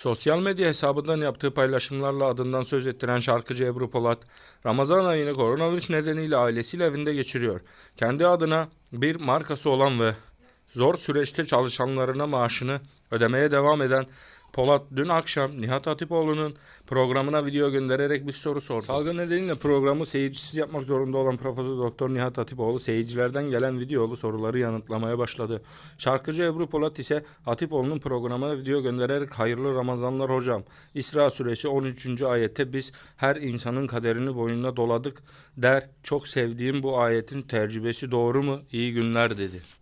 Sosyal medya hesabından yaptığı paylaşımlarla adından söz ettiren şarkıcı Ebru Polat, Ramazan ayını koronavirüs nedeniyle ailesiyle evinde geçiriyor. Kendi adına bir markası olan ve zor süreçte çalışanlarına maaşını ödemeye devam eden Polat dün akşam Nihat Hatipoğlu'nun programına video göndererek bir soru sordu. Salgın nedeniyle programı seyircisiz yapmak zorunda olan Profesör Doktor Nihat Hatipoğlu seyircilerden gelen videolu soruları yanıtlamaya başladı. Şarkıcı Ebru Polat ise Hatipoğlu'nun programına video göndererek hayırlı Ramazanlar hocam. İsra suresi 13. ayette biz her insanın kaderini boynuna doladık der. Çok sevdiğim bu ayetin tercümesi doğru mu? İyi günler dedi.